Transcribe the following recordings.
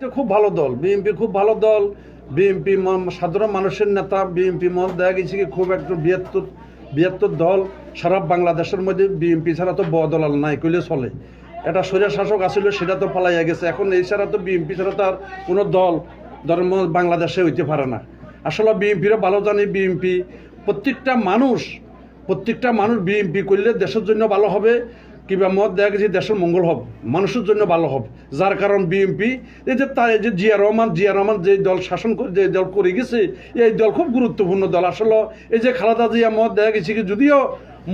তো খুব ভালো দল। বিএনপি খুব ভালো দল। বিএনপি সাধারণ মানুষের নেতা বিএনপি মত দেখা গেছে কি খুব একটা বৃহত্তর বৃহত্তর দল। সারা বাংলাদেশের মধ্যে বিএনপি ছাড়া তো বড় দল আর নাই, কইলে চলে। এটা স্বৈরা শাসক আসছিল সেটা তো পালাইয়া গেছে। এখন এই ছাড়া তো বিএনপি ছাড়া তো আর কোনো দল, ধর্ম বাংলাদেশে হইতে পারে না। আসলে বিএনপিরা ভালো জানি বিএনপি। প্রত্যেকটা মানুষ প্রত্যেকটা মানুষ বিএনপি করলে দেশের জন্য ভালো হবে। কিংবা মত দেখা গেছে দেশের মঙ্গল হব, মানুষের জন্য ভালো হবে। যার কারণ বিএনপি এই যে তাই যে জিয়া রহমান জিয়া রহমান যে দল শাসন যে দল করে গেছে, এই দল খুব গুরুত্বপূর্ণ দল। আসলে এই যে খালাদা জিয়া মত দেখা গেছে কি, যদিও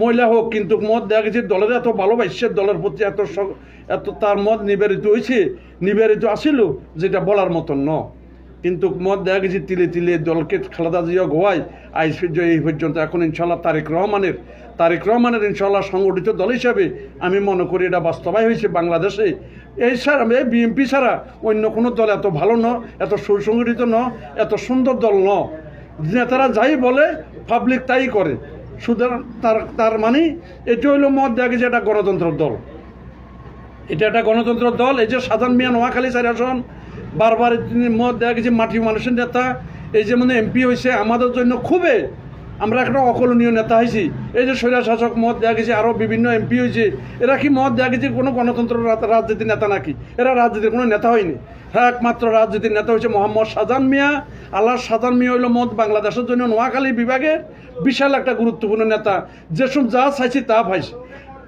মহিলা হোক, কিন্তু মত দেখা গেছে, দলের এত ভালোবাসছে, দলের প্রতি এত এত তার মত নিবেদিত হয়েছে, নিবেদিত আসিল, যেটা বলার মতন ন কিন্তু মত দেখা গেছে তিলে তিলে দলকে খালেদা জিয়া গোয়ায় পর্যন্ত এই পর্যন্ত এখন ইনশাল্লাহ তারেক রহমানের তারেক রহমানের ইনশাল্লাহ সংগঠিত দল হিসাবে আমি মনে করি এটা বাস্তবায় হয়েছে বাংলাদেশে। এই ছাড়া, এই বিএনপি ছাড়া অন্য কোনো দল এত ভালো ন এত সুসংগঠিত ন এত সুন্দর দল ন নেতারা যাই বলে পাবলিক তাই করে। সুতরাং তার তার মানে এটা হইল মত দেখা গেছে এটা গণতন্ত্র দল। এটা একটা গণতন্ত্র দল, এই যে সাধারণ মিয়া নোয়াখালী চার আসন বারবার তিনি দেখা গেছে, মাটি মানুষের নেতা। এই যে মানে এমপি হয়েছে, আমাদের জন্য খুবই আমরা একটা অকলনীয় নেতা হয়েছি। এই যে স্বৈরা শাসক মত দেওয়া গেছে আরও বিভিন্ন এমপি হয়েছে। এরা কি মত দেওয়া গেছে, কোনো গণতন্ত্র রাজনীতির নেতা নাকি? এরা রাজনীতির কোনো নেতা হয়নি। হ্যাঁ একমাত্র রাজনীতির নেতা হয়েছে মোহাম্মদ সাজান মিয়া। আল্লাহ সাজান মিয়া হইল মত বাংলাদেশের জন্য নোয়াখালী বিভাগের বিশাল একটা গুরুত্বপূর্ণ নেতা। যেসব যা চাইছি তা পাইছে।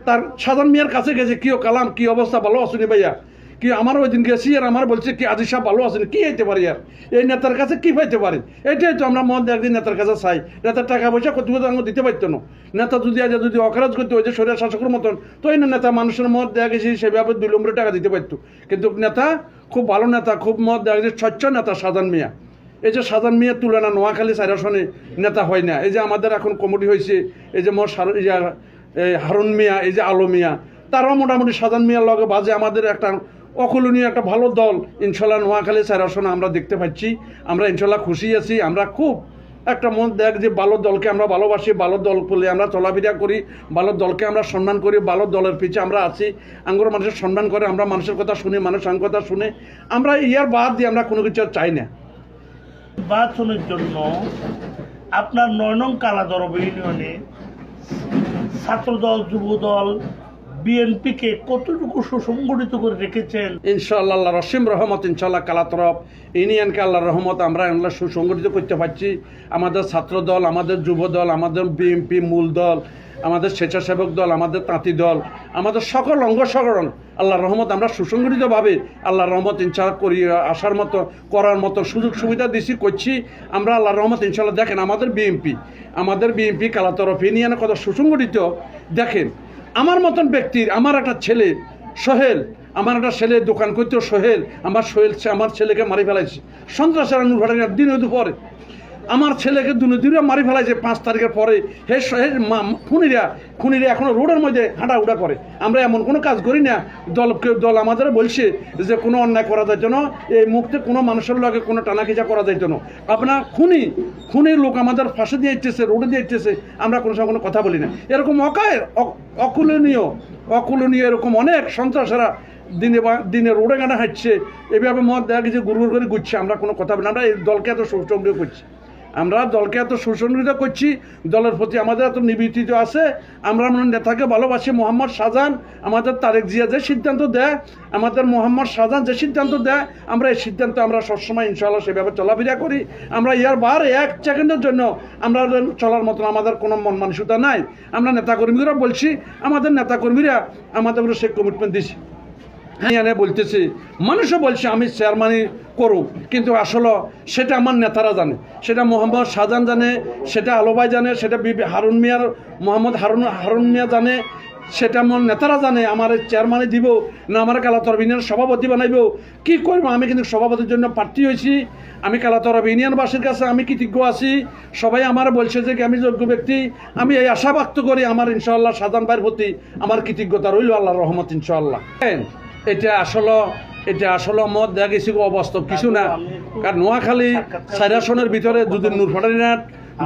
তার সাধারণ মিয়ার কাছে গেছে কি কালাম, কি অবস্থা? ভালো আসুনি ভাইয়া। কি আমার ওই দিন গেছি আর আমার বলছে কি আজি সাহেব ভালো আছেন, কি হইতে পারি আর এই নেতার কাছে কি পাইতে পারে? এটাই তো আমরা মন একদিন নেতার কাছে চাই। নেতার টাকা পয়সা কত আমাকে দিতে পারতো না। নেতা যদি আজ যদি অকারাজ করতে হয়েছে শরীর শাসকের মতন, তো এই নেতা মানুষের মত দেওয়া গেছে সেভাবে দুই নম্বরে টাকা দিতে পারতো। কিন্তু নেতা, খুব ভালো নেতা, খুব মত দেওয়া গেছে স্বচ্ছ নেতা সাধারণ মিয়া। এই যে সাধারণ মেয়ের তুলনা নোয়াখালী সাইরাসনে নেতা হয় না। এই যে আমাদের এখন কমিটি হয়েছে, এই যে মোর হারুন মিয়া, এই যে আলো মিয়া, তারাও মোটামুটি সাধারণ মিয়ার লগে বাজে। আমাদের একটা অকলনীয় একটা ভালো দল, ইনশাল্লাহ নোয়াখালী সাইরাসনে আমরা দেখতে পাচ্ছি। আমরা ইনশাল্লাহ খুশি আছি। আমরা খুব একটা মন দেখ যে ভালো দলকে আমরা ভালোবাসি, ভালো দল বলে আমরা চলাফেরা করি, ভালো দলকে আমরা সম্মান করি, ভালো দলের পিছে আমরা আছি। আঙ্গুর মানুষের সম্মান করে আমরা মানুষের কথা শুনি, মানুষ কথা শুনে। আমরা ইয়ার বাদ দিয়ে আমরা কোনো কিছু চাই না। নির্বাচনের জন্য আপনার নয় নং কালাদরব ইউনিয়নে ছাত্রদল, যুবদল বিএনপিকে কতটুকু সুসংগঠিত করে রেখেছেন? ইনশাআল্লাহ আল্লাহ রসিম রহমত ইনশাল্লাহ কালাতরফ ইউনিয়নকে আল্লাহ রহমত আমরা সুসংগঠিত করতে পারছি। আমাদের ছাত্র দল আমাদের যুব দল আমাদের বিএনপি মূল দল আমাদের স্বেচ্ছাসেবক দল, আমাদের তাঁতি দল, আমাদের সকল অঙ্গ সকরণ আল্লাহ রহমত আমরা সুসংগঠিতভাবে আল্লাহ রহমত ইনশাল্লাহ করি, আসার মতো, করার মতো সুযোগ সুবিধা দিছি, করছি। আমরা আল্লাহ রহমত ইনশাল্লাহ দেখেন আমাদের বিএনপি আমাদের বিএনপি কালাতরফ ইউনিয়নে কত সুসংগঠিত, দেখেন। আমার মতন ব্যক্তির, আমার একটা ছেলে, সোহেল, আমার একটা ছেলে দোকান করতেও সোহেল, আমার সোহেল আমার ছেলেকে মারি ফেলাইছে। সন্ত্রাসের ঘটনা দিনে দুপুরে। আমার ছেলেকে দুনে দুরে মারি ফেলাইছে পাঁচ তারিখের পরে। হে খুনিরা খুনিরা এখনও রোডের মধ্যে হাঁটা উড়া করে। আমরা এমন কোনো কাজ করি না। দল দল আমাদের বলছে যে কোনো অন্যায় করা যাইতো না, এই মুক্তে কোনো মানুষের লগে কোনো টানাখিচা করা যাইতো না। আপনার খুনি, খুনির লোক আমাদের ফাঁসে দিয়ে ইটেছে রোডে দিয়ে ইটেছে আমরা কোনো সময় কোনো কথা বলি না। এরকম অকায় অকুলনীয় অকুলনীয় এরকম অনেক সন্ত্রাসেরা দিনে দিনে রোডে গানা হাঁটছে। এভাবে মদ দেখা গেছে গুরু করে ঘুরছে আমরা কোনো কথা বলি না। আমরা এই দলকে এত সুসংগ্রহ করছি। আমরা দলকে এত সুসংগঠিত করছি, দলের প্রতি আমাদের এত নিবেদিত আছে, আমরা আমাদের নেতাকে ভালোবাসি, মোহাম্মদ শাহজাহান, আমাদের তারেক জিয়া যে সিদ্ধান্ত দেয়, আমাদের মোহাম্মদ শাহজাহান যে সিদ্ধান্ত দেয়, আমরা এই সিদ্ধান্ত আমরা সবসময় ইনশাল্লাহ সেভাবে চলাফেরা করি। আমরা ইয়ার বার এক সেকেন্ডের জন্য আমরা চলার মতন আমাদের কোনো মন মানসিকতা নাই। আমরা নেতাকর্মীরা বলছি, আমাদের নেতাকর্মীরা আমাদের সে কমিটমেন্ট দিছি। এনে বলতেছে, মানুষও বলছে, আমি চেয়ারম্যানই করুক। কিন্তু আসলে সেটা আমার নেতারা জানে। সেটা মোহাম্মদ শাহজাহান জানে, সেটা আলোবাই জানে, সেটা হারুন মিয়ার, মোহাম্মদ হারুন হারুন মিয়া জানে, সেটা আমার নেতারা জানে, আমার চেয়ারম্যানে দিব, না আমার কালাতর ইউনিয়ন সভাপতি বানাইব। কি করব? আমি কিন্তু সভাপতির জন্য প্রার্থী হয়েছি। আমি কালাতর ইউনিয়নবাসীর কাছে আমি কৃতজ্ঞ আছি। সবাই আমার বলছে যে আমি যোগ্য ব্যক্তি। আমি এই আশা ব্যক্ত করি আমার ইনশাআল্লাহ সাজান ভাইয়ের প্রতি আমার কৃতজ্ঞতা রইল আল্লাহ রহমত ইনশাআল্লাহ। এটা আসলে এটা আসলে মত দেখা গেছে অবাস্তব কিছু না। কারণ নোয়াখালী সাইরাসনের ভিতরে যদি নুরফাটারিনাট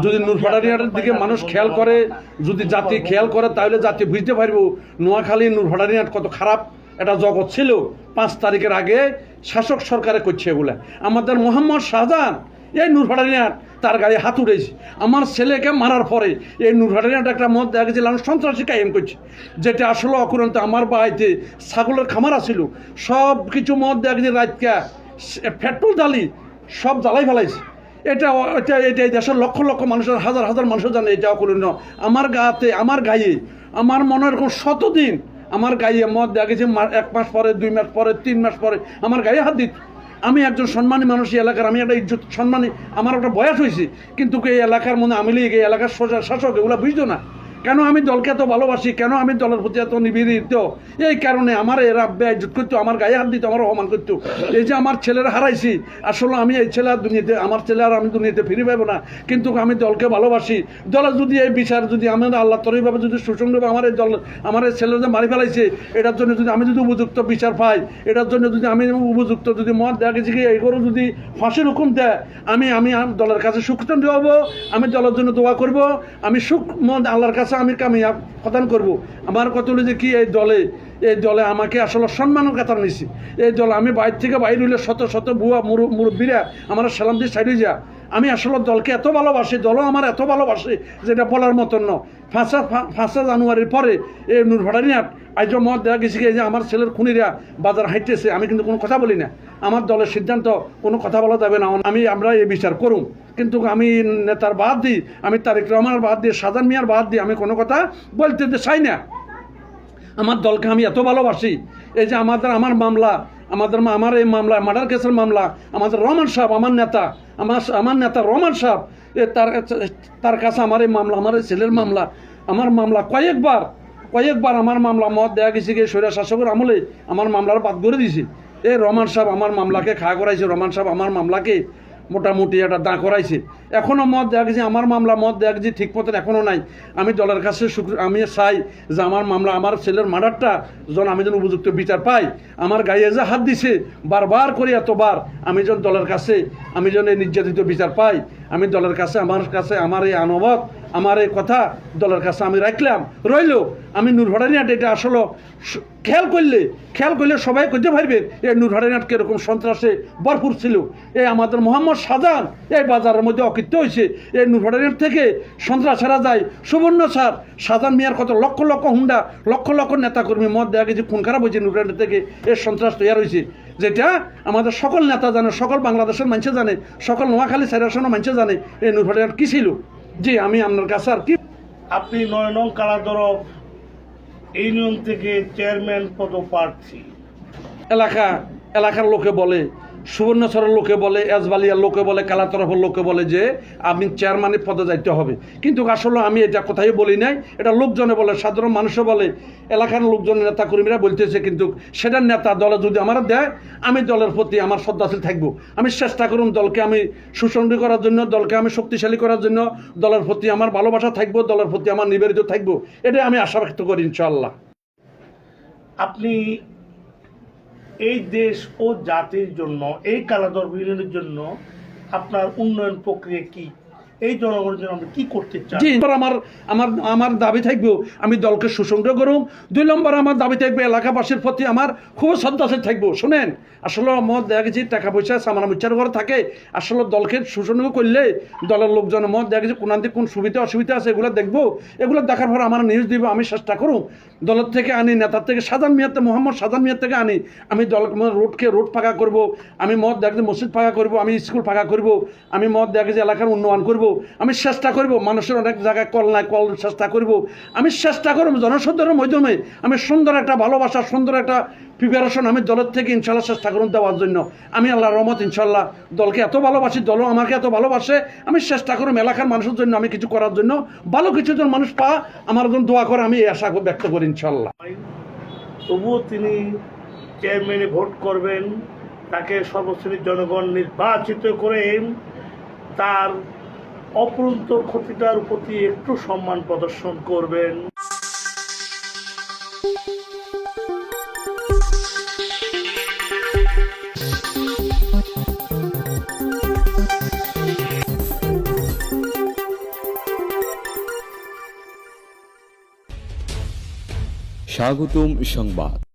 যদি নুরফাটারিনাটের দিকে মানুষ খেয়াল করে যদি জাতি খেয়াল করে তাহলে জাতি বুঝতে পারব নোয়াখালী নুরফাটারিনাট কত খারাপ। এটা জগৎ ছিল পাঁচ তারিখের আগে শাসক সরকারে করছে এগুলা। আমাদের মোহাম্মদ শাহজাহান এই নুরফাটানিয়াট তার গায়ে হাত উঠেছে আমার ছেলেকে মারার পরে এই নুরফাটানিয়াট একটা মদ দেখা গেছিলাম সন্ত্রাসী কায়েম করছে। যেটা আসলে অকুরন্ত আমার বাড়িতে, ছাগলের খামার আছিল সব কিছু মদ দেখা গেছে রাতকা। পেট্রোল জ্বালি সব জ্বালাই ফেলাইছে। এটা এটা এটা দেশের লক্ষ লক্ষ মানুষের, হাজার হাজার মানুষের জানে এটা অকুরন্ত। আমার গাতে, আমার গায়ে, আমার মনে এরকম শতদিন আমার গায়ে মদ দেখা গেছে এক মাস পরে, দুই মাস পরে, তিন মাস পরে, আমার গায়ে হাত দিত। আমি একজন সম্মানী মানুষ এই এলাকার, আমি একটা ইজ্জত সম্মানী, আমার একটা বয়স হয়েছে, কিন্তু এই এলাকার মনে আমি এই এলাকার সোজা শাসক, এগুলো বুঝতো না। কেন আমি দলকে এত ভালোবাসি? কেন আমি দলের প্রতি এত নিবেদিত? এই কারণে আমার এরা ইজ্জত করতো, আমার গায়ে হাত দিত, আমার অপমান করতো। এই যে আমার ছেলেরা হারাইছি, আসলে আমি এই ছেলে আর দুনিয়াতে, আমার ছেলে আর আমি দুনিয়াতে ফিরে পাবো না। কিন্তু আমি দলকে ভালোবাসি। দলের যদি এই বিচার, যদি আমার আল্লাহ তরিভাবে যদি সুসংভাবে আমার এই দল, আমার এই ছেলেরা মারি ফেলাইছে, এটার জন্য যদি আমি যদি উপযুক্ত বিচার পাই, এটার জন্য যদি আমি উপযুক্ত যদি মত দেখা গেছে কি এইগুলো যদি ফাঁসির হুকুম দেয়, আমি আমি দলের কাছে সুখতন দেওয়াব আমি দলের জন্য দোয়া করব, আমি সুখ মত আল্লাহর কাছে আমি কামিয়াব প্রদান করব। আমার কত হলো যে কি এই দলে এই দলে আমাকে আসলে সম্মানের কথা নিছি। এই দল, আমি বাইর থেকে বাইরে হইলে শত শত বুয়া মুরু- মুরব্বীরা আমার সালাম দিয়ে সাইডে যা। আমি আসলে দলকে এত ভালোবাসি, দলও আমার এত ভালোবাসে, যেটা বলার মতন ন। ফাঁসা ফাঁসা জানুয়ারির পরে এই নূর ভাড়ানিয়াট আজ মত দেওয়া গেছে যে আমার ছেলের খুনিরা বাজার হাঁটতেছে, আমি কিন্তু কোনো কথা বলি না। আমার দলের সিদ্ধান্ত, কোনো কথা বলা যাবে না। আমি, আমরা এই বিচার করুম। কিন্তু আমি নেতার বাদ দিই, আমি তারেক রহমানের বাদ দিয়ে সাজান মিয়ার বাদ দিই, আমি কোনো কথা বলতে চাই না। আমার দলকে আমি এত ভালোবাসি, এই যে আমাদের আমার মামলা, আমাদের আমার এই মামলা, মার্ডার কেসের মামলা, আমাদের রহমান সাহেব, আমার নেতা, আমার আমার নেতা রহমান সাহেব তার তার কাছে আমার এই মামলা, আমার এই ছেলের মামলা, আমার মামলা কয়েকবার কয়েকবার আমার মামলা মত দেওয়া গেছে গিয়ে স্বৈরা শাসকের আমলে আমার মামলার বাদ করে দিয়েছে। এই রহমান সাহেব আমার মামলাকে খা করাইছে, রহমান সাহেব আমার মামলাকে মোটামুটি একটা দাঁ করাইছে। এখনও মত দেখছি আমার মামলা মত দেখছি ঠিক মতন এখনও নাই। আমি দলের কাছে আমি চাই যে আমার মামলা, আমার ছেলের মার্ডারটা যেন আমি যেন উপযুক্ত বিচার পাই, আমার গায়ে যে হাত দিছে, বারবার করি এতবার আমি যেন দলের কাছে, আমি যেন নির্যাতিত বিচার পাই আমি দলের কাছে, আমার কাছে, আমার এই আনবত আমার এই কথা দলের কাছে আমি রাখলাম। রইল, আমি নুরভাড়ানিয়াট এটা আসলে। খেয়াল করলে খেয়াল করলে সবাই করতে পারবে, এই নুরভাড়ানিয়াট কীরকম সন্ত্রাসে ভরপুর ছিল। এই আমাদের মোহাম্মদ সাজান এই বাজারের মধ্যে অকৃত্য হয়েছে এই নুরভাড়ানিয়াট থেকে সন্ত্রাস ছাড়া যায়। সুবর্ণ স্যার, সাজান মিয়ার কত লক্ষ লক্ষ হুন্ডা, লক্ষ লক্ষ নেতাকর্মী মত দেওয়া গেছে, খুন খারাপ হয়েছে নুরভাড়ানিয়াট থেকে। এই সন্ত্রাস তৈরি হয়েছে যেটা আমাদের সকল নেতা জানে সকল বাংলাদেশের মানুষে জানে সকল নোয়াখালী সাইরাসনের মানুষে জানে এই নুরভাড়ানিয়াট কী ছিল? যে আমি আপনার কাছে আর কি আপনি নয় নং কালাদর ইউনিয়ন থেকে চেয়ারম্যান পদপ্রার্থী। এলাকা এলাকার লোকে বলে সুবর্ণচরের লোকে বলে, এজবালিয়ার লোকে বলে, কালাতরফের লোকে বলে যে আপনি চেয়ারম্যানের পদে যাইতে হবে। কিন্তু আসলে আমি এটা কোথায় বলি নাই। এটা লোকজনে বলে, সাধারণ মানুষও বলে, এলাকার লোকজন নেতা কর্মীরা বলতেছে, কিন্তু সেটার নেতা দলে যদি আমার দেয়, আমি দলের প্রতি আমার শ্রদ্ধাশীল থাকব। আমি চেষ্টা করুন দলকে আমি সুসংহী করার জন্য, দলকে আমি শক্তিশালী করার জন্য, দলের প্রতি আমার ভালোবাসা থাকব, দলের প্রতি আমার নিবেদিত থাকব। এটা আমি আশা ব্যক্ত করি ইনশাল্লাহ আপনি এই দেশ ও জাতির জন্য এই কালাদর ইউনিয়নের জন্য আপনার উন্নয়ন প্রক্রিয়া কি? এই জনগণের জন্য আপনি কি করতে জি আমার আমার আমার দাবি থাকবে, আমি দলকে সুসংগ করুম দুই নম্বর আমার দাবি থাকবে, এলাকাবাসীর প্রতি আমার খুব শ্রদ্ধাশীল থাকব। শোনেন, আসলে মত দেখা টাকা পয়সা, সামান মুচ্ছার ঘরে থাকে। আসলে দলকে সুসংগ করলে দলের লোকজন মত দেখা গেছে, কোন কোন সুবিধা, অসুবিধা আছে, এগুলো দেখব। এগুলো দেখার পর আমার নিউজ দিব, আমি চেষ্টা করুম দলের থেকে আনি, নেতার থেকে, সাজান মিয়াতে মোহাম্মদ সাজান মিয়ার থেকে আনি। আমি দল রোডকে, রোড ফাঁকা করব। আমি মদ দেখে মসজিদ ফাঁকা করব, আমি স্কুল ফাঁকা করব। আমি মদ দেখে এলাকার উন্নয়ন করব। আমি চেষ্টা করব, মানুষের অনেক জায়গায় কল নাই, কল চেষ্টা করব। আমি চেষ্টা করব জনসাধারণের মাধ্যমে আমি সুন্দর একটা ভালোবাসা, সুন্দর একটা প্রিপারেশন আমি দলের থেকে ইনশাল্লাহ চেষ্টা করুন দেওয়ার জন্য। আমি আল্লাহ রহমত ইনশাল্লাহ দলকে এত ভালোবাসি, দলও আমাকে এত ভালোবাসে, আমি চেষ্টা করুম এলাকার মানুষের জন্য আমি কিছু করার জন্য, ভালো কিছু জন মানুষ পা আমার জন্য দোয়া করে আমি আশা ব্যক্ত করি ইনশাল্লাহ। তবুও তিনি চেয়ারম্যানে ভোট করবেন, তাকে সর্বশ্রেণীর জনগণ নির্বাচিত করে তার অপরন্ত ক্ষতিটার প্রতি একটু সম্মান প্রদর্শন করবেন। স্বাগতম সংবাদ।